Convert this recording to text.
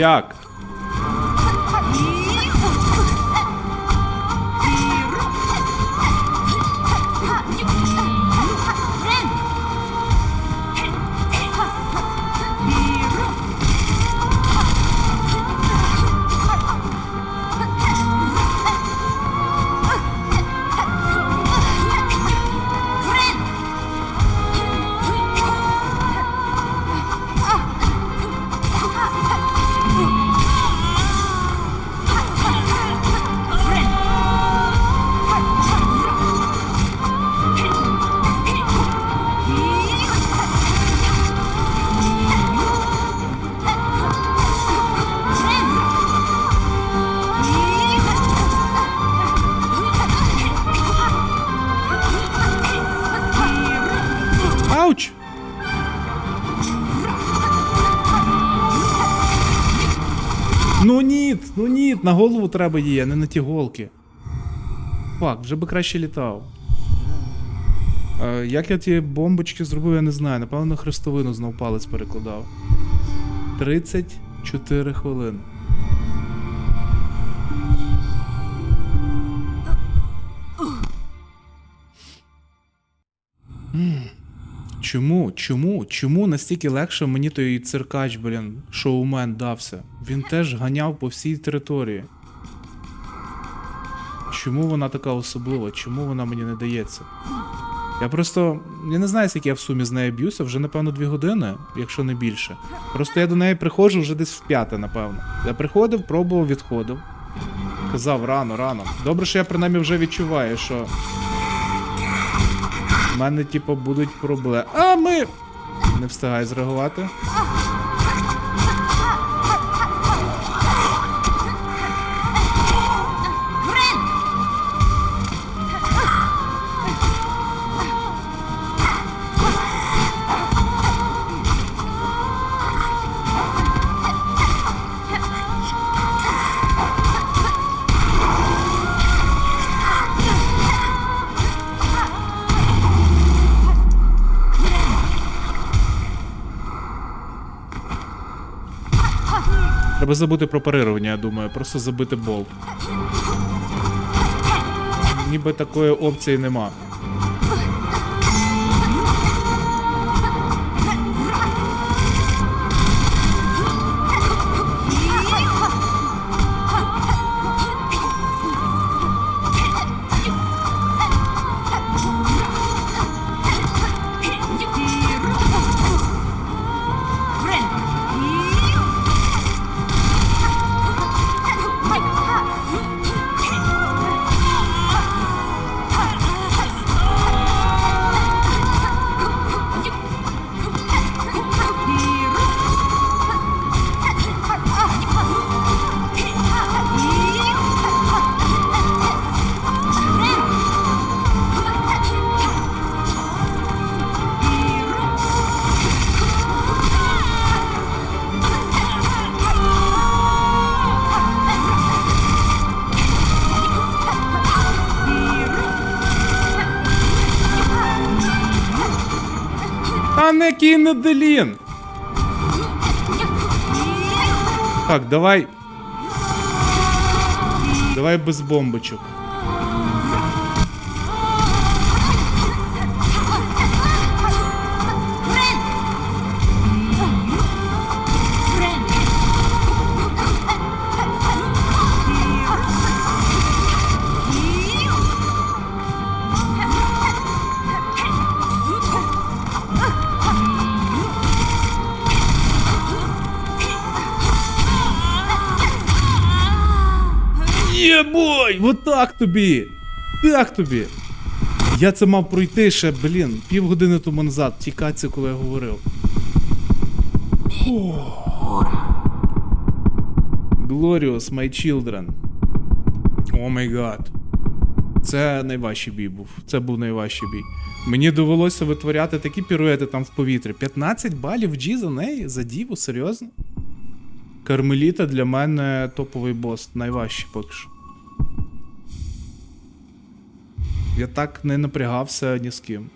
Як? Ауч! Ну ні, ну ні, на голову треба її, а не на ті голки. Фак, вже би краще літав. Е, як я ті бомбочки зробив, я не знаю. Напевно, на хрестовину знов палець перекладав. 34 хвилини. Чому? Чому? Чому настільки легше мені той циркач, блін, шоумен дався? Він теж ганяв по всій території. Чому вона така особлива? Чому вона мені не дається? Я просто. Я не знаю, скільки я в сумі з нею б'юся, вже напевно дві години, якщо не більше. Просто я до неї приходжу вже десь в п'яте, напевно. Я приходив, пробував, відходив. Казав рано, рано. Добре, що я принаймні вже відчуваю, що. Мене, типу, будуть проблеми. А ми. Не встигай зреагувати. Треба забути про парирування, я думаю, просто забити болт. Ніби такої опції нема. А Неделін! Так, давай. Давай без бомбочок. Єбой! Отак тобі! Так тобі! Я це мав пройти ще, блін, півгодини тому назад, тікатися, коли я говорив. Glorious, my children. О май гад. Це найважчий бій був. Це був найважчий бій. Мені довелося витворяти такі піруети там в повітрі. 15 балів G за неї? За діву? Серйозно? Кармеліта для мене топовий бос, найважчий поки що. Я так не напрягався ні з ким.